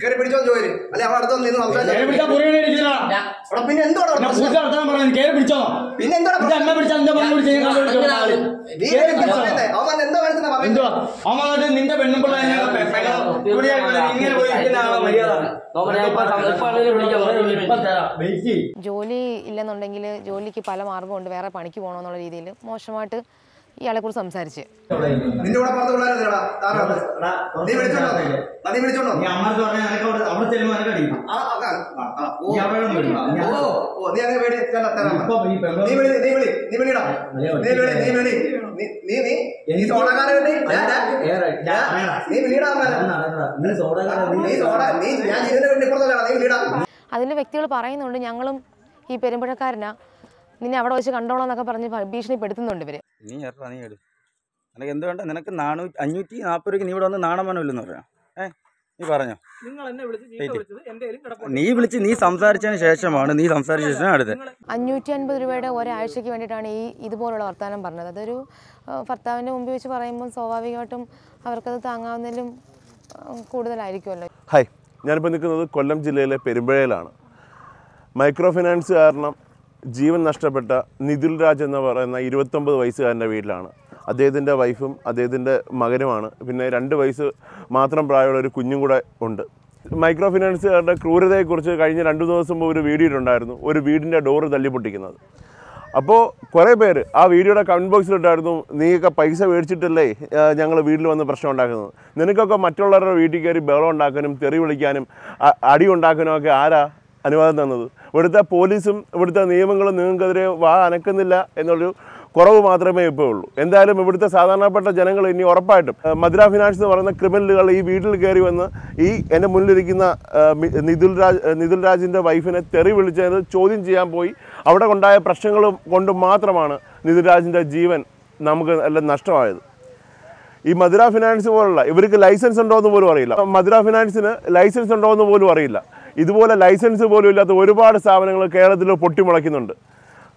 കയറി പിടിച്ചോ ജോലി അല്ലെ അവിടെ അടുത്ത് നിന്ന് സംസാരിച്ചു? പിന്നെ പിന്നെ നിന്റെ. ജോലി ഇല്ലെന്നുണ്ടെങ്കിൽ ജോലിക്ക് പല മാർഗമുണ്ട്. വേറെ പണിക്ക് പോകണമെന്നുള്ള രീതിയിൽ മോശമായിട്ട് ഇയാളെ കുറിച്ച് സംസാരിച്ച്. നിന്റെ കൂടെ പുറത്ത്. അതിൽ വ്യക്തികൾ പറയുന്നുണ്ട് ഞങ്ങളും ഈ പെരുമ്പഴക്കാരനാ. നിന്നെ അവിടെ വെച്ച് കണ്ടോളാം എന്നൊക്കെ പറഞ്ഞ് ഭീഷണിപ്പെടുത്തുന്നുണ്ട് ഇവർ. നീ എത്ര നീ എടു നിനക്ക് എന്ത് വേണ്ട? നിനക്ക് നാനൂറ്റി അഞ്ഞൂറ്റി നാൽപ്പത് രൂപയ്ക്ക് നീ ഇവിടെ വന്ന് നാണമനമില്ലെന്ന് പറയാം. ഏ നീ പറഞ്ഞോ? നിങ്ങൾ എന്നെ വിളിച്ച് ചീത്ത എന്റെ കയ്യിലും കിടപ്പുണ്ട്. നീ വിളിച്ച് നീ സംസാരിച്ചതിന് ശേഷമാണ് നീ സംസാരിച്ച ശേഷം അടുത്ത് അഞ്ഞൂറ്റി അൻപത് രൂപയുടെ ഒരാഴ്ചയ്ക്ക് വേണ്ടിയിട്ടാണ് ഈ ഇതുപോലുള്ള വർത്തമാനം പറഞ്ഞത്. അതൊരു ഭർത്താവിന്റെ മുമ്പിൽ വെച്ച് പറയുമ്പോൾ സ്വാഭാവികമായിട്ടും അവർക്കത് താങ്ങാവുന്നതിലും കൂടുതലായിരിക്കുമല്ലോ. ഹായ് ഞാനിപ്പോൾ നിൽക്കുന്നത് കൊല്ലം ജില്ലയിലെ പെരുമ്പഴയിലാണ്. മൈക്രോ ഫിനാൻസ് കാരണം ജീവൻ നഷ്ടപ്പെട്ട നിതുൽ രാജ് എന്ന് പറയുന്ന ഇരുപത്തൊമ്പത് വയസ്സുകാരന്റെ വീട്ടിലാണ്. അദ്ദേഹത്തിന്റെ വൈഫും അദ്ദേഹത്തിന്റെ മകനുമാണ്. പിന്നെ രണ്ട് വയസ്സ് മാത്രം പ്രായമുള്ള ഒരു കുഞ്ഞും കൂടെ ഉണ്ട്. മൈക്രോ ഫിനാൻസുകാരുടെ ക്രൂരതയെക്കുറിച്ച് കഴിഞ്ഞ രണ്ട് ദിവസം മുമ്പ് ഒരു വീഡിയോ ഇട്ടുണ്ടായിരുന്നു. ഒരു വീടിന്റെ ഡോറ് തല്ലിപ്പൊട്ടിക്കുന്നത്. അപ്പോൾ കുറേ പേര് ആ വീഡിയോയുടെ കമന്റ് ബോക്സിലിട്ടായിരുന്നു നീയൊക്കെ പൈസ മേടിച്ചിട്ടല്ലേ ഞങ്ങൾ വീട്ടിൽ വന്ന് പ്രശ്നം ഉണ്ടാക്കുന്നത്? നിനക്കൊക്കെ മറ്റുള്ളവരുടെ വീട്ടിൽ കയറി ബഹളം ഉണ്ടാക്കാനും തെറി വിളിക്കാനും അടി ഉണ്ടാക്കാനും ഒക്കെ ആരാ അനുവാദം തന്നത്. ഇവിടുത്തെ പോലീസും ഇവിടുത്തെ നിയമങ്ങളും നിങ്ങൾക്കെതിരെ വാ അനക്കുന്നില്ല എന്നുള്ളൊരു കുറവ് മാത്രമേ ഇപ്പോൾ ഉള്ളൂ. എന്തായാലും ഇവിടുത്തെ സാധാരണപ്പെട്ട ജനങ്ങൾ ഇനി ഉറപ്പായിട്ടും മദ്ര ഫിനാൻസ് എന്ന് പറയുന്ന ക്രിമിനലുകൾ ഈ വീട്ടിൽ കയറി വന്ന് ഈ എന്റെ മുന്നിലിരിക്കുന്ന നിതുൽ രാജ് നിതുൽ രാജിന്റെ വൈഫിനെ തെറി വിളിച്ചത് ചോദ്യം ചെയ്യാൻ പോയി. അവിടെ ഉണ്ടായ പ്രശ്നങ്ങൾ കൊണ്ട് മാത്രമാണ് നിതുൽ രാജിന്റെ ജീവൻ നമുക്ക് എല്ലാം നഷ്ടമായത്. ഈ മധുര ഫിനാൻസ് പോലുള്ള ഇവർക്ക് ലൈസൻസ് ഉണ്ടോ എന്ന് പോലും അറിയില്ല. മധുര ഫിനാൻസിന് ലൈസൻസ് ഉണ്ടോ എന്ന് പോലും അറിയില്ല. ഇതുപോലെ ലൈസൻസ് പോലും ഇല്ലാത്ത ഒരുപാട് സ്ഥാപനങ്ങൾ കേരളത്തിൽ പൊട്ടിമുളയ്ക്കുന്നുണ്ട്.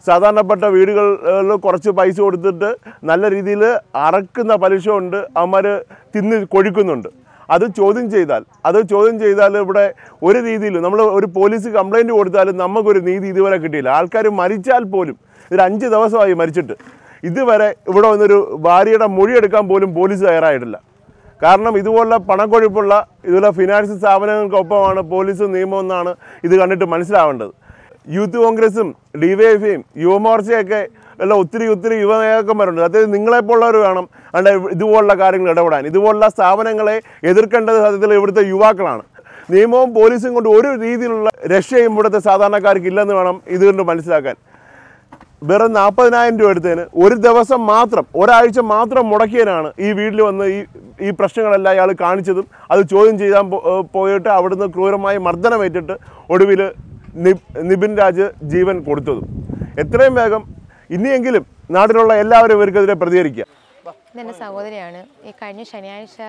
സാധാരണപ്പെട്ട വീടുകളിൽ കുറച്ച് പൈസ കൊടുത്തിട്ട് നല്ല രീതിയിൽ അറക്കുന്ന പലിശ കൊണ്ട് അവന്മാർ തിന്ന് കൊഴിക്കുന്നുണ്ട്. അത് ചോദ്യം ചെയ്താൽ അത് ചോദ്യം ചെയ്താൽ ഇവിടെ ഒരു രീതിയിൽ നമ്മൾ ഒരു പോലീസ് കംപ്ലൈന്റ് കൊടുത്താലും നമുക്കൊരു നീതി ഇതുവരെ കിട്ടിയില്ല. ആൾക്കാർ മരിച്ചാൽ പോലും ഒരു അഞ്ച് ദിവസമായി മരിച്ചിട്ട് ഇതുവരെ ഇവിടെ വന്നൊരു ഭാര്യയുടെ മൊഴിയെടുക്കാൻ പോലും പോലീസ് തയ്യാറായിട്ടില്ല. കാരണം ഇതുപോലുള്ള പണക്കൊഴുപ്പുള്ള ഇതുപോലെ ഫിനാൻസ് സ്ഥാപനങ്ങൾക്കൊപ്പമാണ് പോലീസ് നിയമം എന്നാണ് ഇത് കണ്ടിട്ട് മനസ്സിലാവേണ്ടത്. യൂത്ത് കോൺഗ്രസും ഡിവൈഎഫ്ഐയും യുവമോർച്ചയൊക്കെ ഉള്ള ഒത്തിരി ഒത്തിരി യുവ നേതാക്കന്മാരുണ്ട്. അതായത് നിങ്ങളെപ്പോലുള്ളവർ വേണം അവിടെ ഇതുപോലുള്ള കാര്യങ്ങൾ ഇടപെടാൻ. ഇതുപോലുള്ള സ്ഥാപനങ്ങളെ എതിർക്കേണ്ടത് സത്യത്തിൽ ഇവിടുത്തെ യുവാക്കളാണ്. നിയമവും പോലീസും കൊണ്ട് ഒരു രീതിയിലുള്ള രക്ഷയും ഇവിടുത്തെ സാധാരണക്കാർക്ക് ഇല്ലെന്ന് വേണം ഇതുകൊണ്ട് മനസ്സിലാക്കാൻ. വെറും നാൽപ്പതിനായിരം രൂപ എടുത്തതിന് ഒരു ദിവസം മാത്രം ഒരാഴ്ച മാത്രം മുടക്കിയതിനാണ് ഈ വീട്ടിൽ വന്ന് ഈ ഈ പ്രശ്നങ്ങളെല്ലാം അയാൾ കാണിച്ചതും. അത് ചോദ്യം ചെയ്യാൻ പോയിട്ട് അവിടുന്ന് ക്രൂരമായി മർദ്ദനമേറ്റിട്ട് ഒടുവിൽ നിബ് നിബിൻ രാജ് ജീവൻ കൊടുത്തതും. എത്രയും വേഗം ഇനിയെങ്കിലും നാട്ടിലുള്ള എല്ലാവരും ഇവർക്കെതിരെ പ്രതികരിക്കുക. ഇതെന്റെ സഹോദരിയാണ് ഈ കഴിഞ്ഞ ശനിയാഴ്ച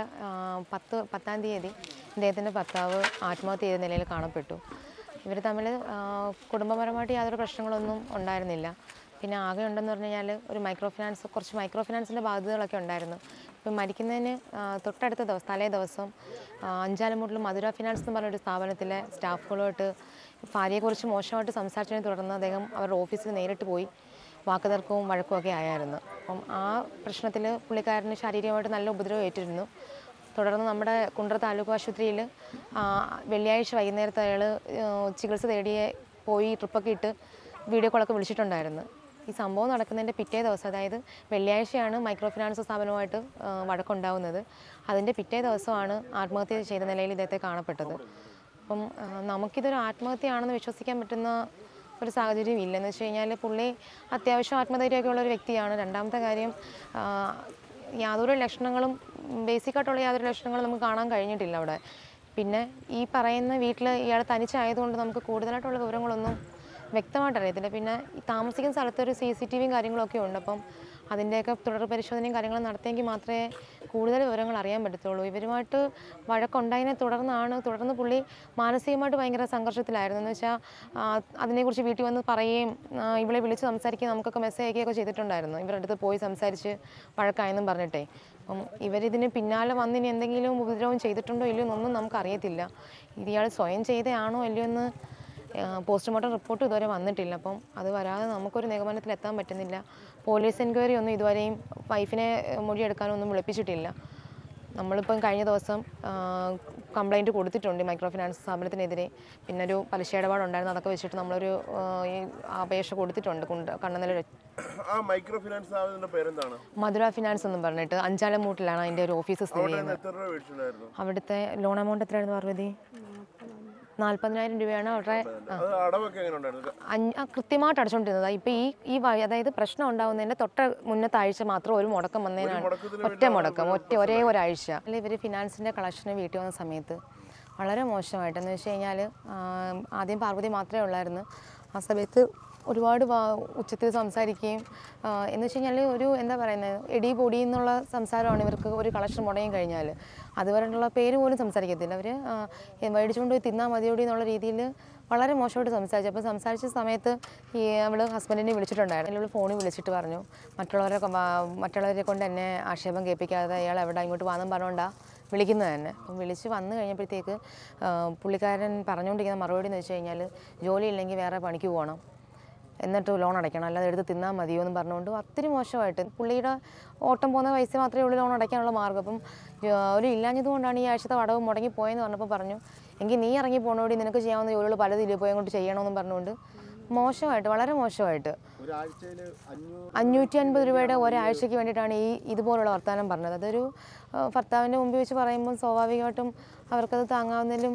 പത്ത് പത്താം തീയതി ഇദ്ദേഹത്തിന്റെ ഭർത്താവ് ആത്മഹത്യ ചെയ്ത നിലയിൽ കാണപ്പെട്ടു. ഇവർ തമ്മിൽ കുടുംബപരമായിട്ട് യാതൊരു പ്രശ്നങ്ങളൊന്നും ഉണ്ടായിരുന്നില്ല. പിന്നെ ആകെ ഉണ്ടെന്ന് പറഞ്ഞു കഴിഞ്ഞാൽ ഒരു മൈക്രോ ഫിനാൻസ് കുറച്ച് മൈക്രോ ഫിനാൻസിന്റെ ബാധ്യതകളൊക്കെ ഉണ്ടായിരുന്നു. ഇപ്പം മരിക്കുന്നതിന് തൊട്ടടുത്ത ദിവസം തലേ ദിവസം അഞ്ചാലുമൂട്ടിൽ മധുര ഫിനാൻസ് എന്ന് പറഞ്ഞൊരു സ്ഥാപനത്തിലെ സ്റ്റാഫുകളുമായിട്ട് ഭാര്യയെക്കുറിച്ച് മോശമായിട്ട് സംസാരിച്ചതിനെ തുടർന്ന് അദ്ദേഹം അവരുടെ ഓഫീസിൽ നേരിട്ട് പോയി വാക്കുതർക്കവും വഴക്കും ഒക്കെ ആയായിരുന്നു. അപ്പം ആ പ്രശ്നത്തിൽ പുള്ളിക്കാരന് ശാരീരികമായിട്ട് നല്ല ഉപദ്രവം ഏറ്റിരുന്നു. തുടർന്ന് നമ്മുടെ കുണ്ട്ര താലൂക്ക് ആശുപത്രിയിൽ വെള്ളിയാഴ്ച വൈകുന്നേരത്ത് അയാൾ ചികിത്സ തേടിയെ പോയി ട്രിപ്പൊക്കെ ഇട്ട് വീഡിയോ കോളൊക്കെ വിളിച്ചിട്ടുണ്ടായിരുന്നു. ഈ സംഭവം നടക്കുന്നതിന്റെ പിറ്റേ ദിവസം അതായത് വെള്ളിയാഴ്ചയാണ് മൈക്രോ ഫിനാൻസ് സ്ഥാപനവുമായിട്ട് വഴക്കുണ്ടാവുന്നത്. അതിന്റെ പിറ്റേ ദിവസമാണ് ആത്മഹത്യ ചെയ്ത നിലയിൽ ഇദ്ദേഹത്തെ കാണപ്പെട്ടത്. അപ്പം നമുക്കിതൊരു ആത്മഹത്യയാണെന്ന് വിശ്വസിക്കാൻ പറ്റുന്ന ഒരു സാഹചര്യം ഇല്ലെന്ന് വെച്ച് കഴിഞ്ഞാൽ പുള്ളി അത്യാവശ്യം ആത്മധൈര്യമൊക്കെ ഉള്ള ഒരു വ്യക്തിയാണ്. രണ്ടാമത്തെ കാര്യം യാതൊരു ലക്ഷണങ്ങളും ബേസിക്കായിട്ടുള്ള യാതൊരു ലക്ഷണങ്ങളും നമുക്ക് കാണാൻ കഴിഞ്ഞിട്ടില്ല അവിടെ. പിന്നെ ഈ പറയുന്ന വീട്ടിൽ ഇയാൾ തനിച്ചായതുകൊണ്ട് നമുക്ക് കൂടുതലായിട്ടുള്ള വിവരങ്ങളൊന്നും വ്യക്തമായിട്ട് അറിയത്തില്ല പിന്നെ താമസിക്കുന്ന സ്ഥലത്ത് ഒരു സി സി ടി വിയും കാര്യങ്ങളൊക്കെ ഉണ്ട്. അപ്പം അതിന്റെയൊക്കെ തുടർ പരിശോധനയും കാര്യങ്ങളും നടത്തിയെങ്കിൽ മാത്രമേ കൂടുതൽ വിവരങ്ങൾ അറിയാൻ പറ്റത്തുള്ളൂ. ഇവരുമായിട്ട് വഴക്കുണ്ടായതിനെ തുടർന്നാണ് തുടർന്ന് പുള്ളി മാനസികമായിട്ട് ഭയങ്കര സംഘർഷത്തിലായിരുന്നു. എന്ന് വെച്ചാൽ അതിനെക്കുറിച്ച് വീട്ടിൽ വന്ന് പറയുകയും ഇവളെ വിളിച്ച് സംസാരിക്കുകയും നമുക്കൊക്കെ മെസ്സേജ് അയക്കുകയൊക്കെ ചെയ്തിട്ടുണ്ടായിരുന്നു. ഇവരുടെ അടുത്ത് പോയി സംസാരിച്ച് വഴക്കായെന്നും പറഞ്ഞിട്ടേ. അപ്പം ഇവരിതിന് പിന്നാലെ വന്ന് ഇനി എന്തെങ്കിലും ഉപദ്രവം ചെയ്തിട്ടുണ്ടോ ഇല്ലയോ എന്നൊന്നും നമുക്കറിയത്തില്ല ഇയാൾ സ്വയം ചെയ്തയാണോ ഇല്ലയോ എന്ന് പോസ്റ്റ്മോർട്ടം റിപ്പോർട്ട് ഇതുവരെ വന്നിട്ടില്ല. അപ്പം അത് വരാതെ നമുക്കൊരു നിഗമനത്തിൽ എത്താൻ പറ്റുന്നില്ല. പോലീസ് എൻക്വയറി ഒന്നും ഇതുവരെയും വൈഫിനെ മൊഴിയെടുക്കാനൊന്നും വിളിപ്പിച്ചിട്ടില്ല. നമ്മളിപ്പം കഴിഞ്ഞ ദിവസം കംപ്ലൈന്റ് കൊടുത്തിട്ടുണ്ട് മൈക്രോ ഫിനാൻസ് സ്ഥാപനത്തിനെതിരെ. പിന്നെ ഒരു പലിശ ഇടപാടുണ്ടായിരുന്നു. അതൊക്കെ വെച്ചിട്ട് നമ്മളൊരു ഈ അപേക്ഷ കൊടുത്തിട്ടുണ്ട്. കുണ്ട കണ്ണനല്ല ആ മൈക്രോ ഫിനാൻസ് പേരെന്താണ്? മധുര ഫിനാൻസ് എന്ന് പറഞ്ഞിട്ട്. അഞ്ചാലമൂട്ടിലാണ് അതിന്റെ ഒരു ഓഫീസ് സ്ഥിതി ചെയ്യുന്നത്. അവിടുത്തെ ലോൺ എമൗണ്ട് എത്രയായിരുന്നു പാർവതി? നാൽപ്പതിനായിരം രൂപയാണ് അവരുടെ കൃത്യമായിട്ട് അടച്ചുകൊണ്ടിരുന്നത് ഇപ്പൊ ഈ ഈ അതായത് പ്രശ്നം ഉണ്ടാകുന്നതിന്റെ തൊട്ട മുന്നത്തെ ആഴ്ച മാത്രം ഒരു മുടക്കം വന്നതിനാണ്. ഒറ്റ മുടക്കം ഒറ്റ ഒരേ ഒരാഴ്ച. അല്ലെങ്കിൽ ഇവർ ഫിനാൻസിന്റെ കളക്ഷന് വീട്ടിൽ വന്ന സമയത്ത് വളരെ മോശമായിട്ട് എന്ന് വെച്ച് കഴിഞ്ഞാൽ ആദ്യം പാർവതി മാത്രമേ ഉള്ളായിരുന്നു. ആ സമയത്ത് ഒരുപാട് ഉച്ചത്തിൽ സംസാരിക്കുകയും എന്ന് വെച്ച് കഴിഞ്ഞാൽ ഒരു എന്താ പറയുന്നത് എടി പൊടി എന്നുള്ള സംസാരമാണ് ഇവർക്ക് ഒരു കളക്ഷൻ മുടങ്ങി കഴിഞ്ഞാൽ അതുവരെയുള്ള പേര് പോലും സംസാരിക്കത്തില്ല. അവർ മേടിച്ചുകൊണ്ട് പോയി തിന്നാൽ മതിയോടി എന്നുള്ള രീതിയിൽ വളരെ മോശമായിട്ട് സംസാരിച്ചു. അപ്പോൾ സംസാരിച്ച സമയത്ത് ഈ അവൾ ഹസ്ബൻഡിനെ വിളിച്ചിട്ടുണ്ടായിരുന്നു. അവൾ ഫോണിൽ വിളിച്ചിട്ട് പറഞ്ഞു മറ്റുള്ളവരെ മറ്റുള്ളവരെ കൊണ്ട് എന്നെ ആക്ഷേപം കേൾപ്പിക്കാതെ അയാൾ എവിടെ ഇങ്ങോട്ട് വാദം പറഞ്ഞുകൊണ്ടാണ് വിളിക്കുന്നത് തന്നെ. അപ്പം വിളിച്ച് വന്നു കഴിഞ്ഞപ്പോഴത്തേക്ക് പുള്ളിക്കാരൻ പറഞ്ഞുകൊണ്ടിരിക്കുന്ന മറുപടി എന്ന് വെച്ച് കഴിഞ്ഞാൽ ജോലി ഇല്ലെങ്കിൽ വേറെ പണിക്ക് പോകണം. എന്നിട്ട് ലോൺ അടയ്ക്കണം. അല്ലാതെ എടുത്ത് തിന്നാൽ മതിയോ എന്ന് പറഞ്ഞുകൊണ്ട് ഒത്തിരി മോശമായിട്ട് പുള്ളിയുടെ ഓട്ടം പോകുന്ന പൈസ മാത്രമേ ഉള്ളൂ ലോൺ അടയ്ക്കാനുള്ള മാർഗം. അപ്പം ഒരു ഇല്ലാഞ്ഞത് കൊണ്ടാണ് ഈ ആഴ്ചത്തെ അടവ് മുടങ്ങി പോയെന്ന് പറഞ്ഞപ്പോൾ പറഞ്ഞു എങ്കിൽ നീ ഇറങ്ങി പോകണോടി നിനക്ക് ചെയ്യാവുന്ന ജോലികൾ പലതിൽ പോയി അങ്ങോട്ട് ചെയ്യണമെന്നും പറഞ്ഞുകൊണ്ട് മോശമായിട്ട് വളരെ മോശമായിട്ട് അഞ്ഞൂറ്റി അൻപത് രൂപയുടെ ഒരാഴ്ചയ്ക്ക് വേണ്ടിയിട്ടാണ് ഈ ഇതുപോലുള്ള വർത്തമാനം പറഞ്ഞത്. അതൊരു ഭർത്താവിന്റെ മുമ്പിൽ വെച്ച് പറയുമ്പോൾ സ്വാഭാവികമായിട്ടും അവർക്കത് താങ്ങാവുന്നതിലും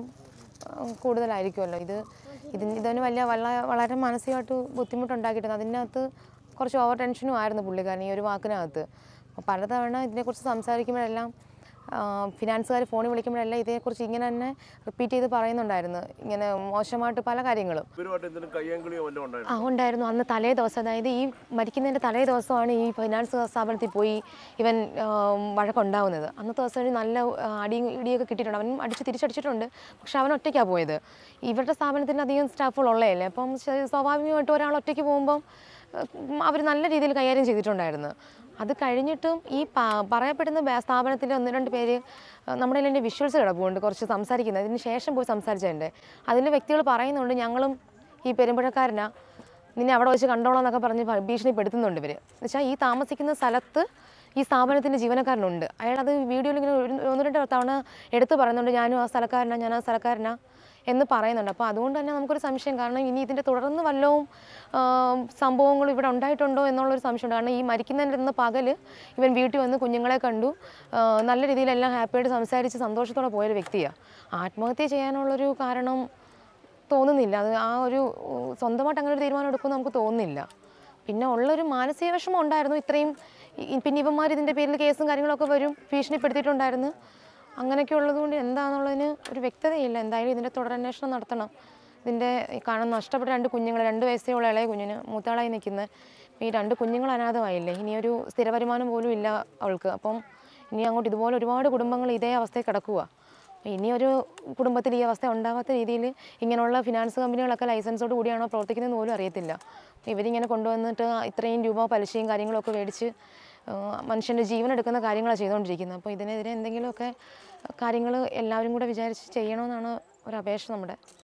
കൂടുതലായിരിക്കുമല്ലോ. ഇത് ഇതിന് ഇതിന് വലിയ വളരെ മാനസികമായിട്ട് ബുദ്ധിമുട്ടുണ്ടാക്കിയിട്ടുണ്ട്. അതിനകത്ത് കുറച്ച് ഓവർ ടെൻഷനും ആയിരുന്നു പുള്ളിക്കാരൻ ഈ ഒരു വാക്കിനകത്ത്. പലതവണ ഇതിനെക്കുറിച്ച് സംസാരിക്കുമ്പോഴെല്ലാം ഫിനാൻസുകാർ ഫോണിൽ വിളിക്കുമ്പോഴെല്ലാം ഇതേക്കുറിച്ച് ഇങ്ങനെ തന്നെ റിപ്പീറ്റ് ചെയ്ത് പറയുന്നുണ്ടായിരുന്നു. ഇങ്ങനെ മോശമായിട്ട് പല കാര്യങ്ങളും. ആ ഉണ്ടായിരുന്നു. അന്ന് തലേ ദിവസം അതായത് ഈ മരിക്കുന്നതിന്റെ തലേ ദിവസമാണ് ഈ ഫിനാൻസ് സ്ഥാപനത്തിൽ പോയി ഇവൻ വഴക്കുണ്ടാവുന്നത്. അന്നത്തെ ദിവസം ഒരു നല്ല അടി അടിയും ഇടിയൊക്കെ കിട്ടിയിട്ടുണ്ട്. അവൻ അടിച്ച് തിരിച്ചടിച്ചിട്ടുണ്ട്. പക്ഷെ അവൻ ഒറ്റയ്ക്കാണ് പോയത്. ഇവരുടെ സ്ഥാപനത്തിന് അധികം സ്റ്റാഫുകൾ ഉള്ളതല്ലേ. അപ്പം സ്വാഭാവികമായിട്ട് സ്വാഭാവികമായിട്ടും ഒരാൾ ഒറ്റയ്ക്ക് പോകുമ്പം അവർ നല്ല രീതിയിൽ കൈകാര്യം ചെയ്തിട്ടുണ്ടായിരുന്നു. അത് കഴിഞ്ഞിട്ടും ഈ പറയപ്പെടുന്ന സ്ഥാപനത്തിന്റെ ഒന്ന് രണ്ട് പേര് നമ്മുടെ എന്റെ വിഷ്വൽസ് കിടപ്പുണ്ട് കുറച്ച് സംസാരിക്കുന്നത്. അതിന് ശേഷം പോയി സംസാരിച്ചതിന്റെ അതിൽ വ്യക്തികൾ പറയുന്നുണ്ട് ഞങ്ങളും ഈ പെരുമ്പഴക്കാരനാ. നിന്നെ അവിടെ വെച്ച് കണ്ടോളാം എന്നൊക്കെ പറഞ്ഞ് ഭീഷണിപ്പെടുത്തുന്നുണ്ട് ഇവർ എന്നുവെച്ചാൽ ഈ താമസിക്കുന്ന സ്ഥലത്ത് ഈ സ്ഥാപനത്തിന്റെ ജീവനക്കാരനുണ്ട്. അയാളത് വീഡിയോയിൽ ഇങ്ങനെ ഒന്ന് രണ്ട് തവണ എടുത്ത് പറയുന്നുണ്ട് ഞാനും ആ സ്ഥലക്കാരനാണ് ഞാൻ ആ സ്ഥലക്കാരനാ. എന്ന് പറയുന്നുണ്ട്. അപ്പോൾ അതുകൊണ്ട് തന്നെ നമുക്കൊരു സംശയം. കാരണം ഇനി ഇതിന്റെ തുടർന്ന് വല്ലവും സംഭവങ്ങൾ ഇവിടെ ഉണ്ടായിട്ടുണ്ടോ എന്നുള്ളൊരു സംശയമുണ്ട്. കാരണം ഈ മരിക്കുന്നതിന്റെ അന്ന് പകൽ ഇവൻ വീട്ടിൽ വന്ന് കുഞ്ഞുങ്ങളെ കണ്ടു. നല്ല രീതിയിലെല്ലാം ഹാപ്പിയായിട്ട് സംസാരിച്ച് സന്തോഷത്തോടെ പോയൊരു വ്യക്തിയാണ് ആത്മഹത്യ ചെയ്യാനുള്ളൊരു കാരണം തോന്നുന്നില്ല. അത് ആ ഒരു സ്വന്തമായിട്ട് അങ്ങനെ ഒരു തീരുമാനം എടുക്കുമെന്ന് നമുക്ക് തോന്നുന്നില്ല. പിന്നെ ഉള്ളൊരു മാനസിക വിഷമം ഉണ്ടായിരുന്നു. ഇത്രയും പിന്നെ ഇവന്മാർ ഇതിന്റെ പേരിൽ കേസും കാര്യങ്ങളൊക്കെ വരും. ഭീഷണിപ്പെടുത്തിയിട്ടുണ്ടായിരുന്നു. അങ്ങനെയൊക്കെ ഉള്ളതുകൊണ്ട് എന്താണെന്നുള്ളതിന് ഒരു വ്യക്തതയില്ല. എന്തായാലും ഇതിന്റെ തുടരന്വേഷണം നടത്തണം. ഇതിന്റെ കാണുന്ന നഷ്ടപ്പെട്ട രണ്ട് കുഞ്ഞുങ്ങൾ രണ്ട് വയസ്സേ ഉള്ള ഇളയ കുഞ്ഞിന് മൂത്താളായി നിൽക്കുന്നത് ഈ രണ്ട് കുഞ്ഞുങ്ങൾ അനാഥമായില്ലേ? ഇനിയൊരു സ്ഥിര വരുമാനം പോലും ഇല്ല അവൾക്ക്. അപ്പം ഇനി അങ്ങോട്ട് ഇതുപോലെ ഒരുപാട് കുടുംബങ്ങൾ ഇതേ അവസ്ഥയിൽ കിടക്കുക ഇനിയൊരു കുടുംബത്തിൽ ഈ അവസ്ഥ ഉണ്ടാവാത്ത രീതിയിൽ ഇങ്ങനെയുള്ള ഫിനാൻസ് കമ്പനികളൊക്കെ ലൈസൻസോട് കൂടിയാണോ പ്രവർത്തിക്കുന്നത് പോലും അറിയത്തില്ല. ഇവരിങ്ങനെ കൊണ്ടുവന്നിട്ട് ഇത്രയും രൂപ പലിശയും കാര്യങ്ങളൊക്കെ മേടിച്ച് മനുഷ്യന്റെ ജീവൻ എടുക്കുന്ന കാര്യങ്ങളാണ് ചെയ്തുകൊണ്ടിരിക്കുന്നത്. അപ്പോൾ ഇതിനെതിരെ എന്തെങ്കിലുമൊക്കെ കാര്യങ്ങൾ എല്ലാവരും കൂടെ വിചാരിച്ച് ചെയ്യണമെന്നാണ് ഒരു അപേക്ഷ നമ്മുടെ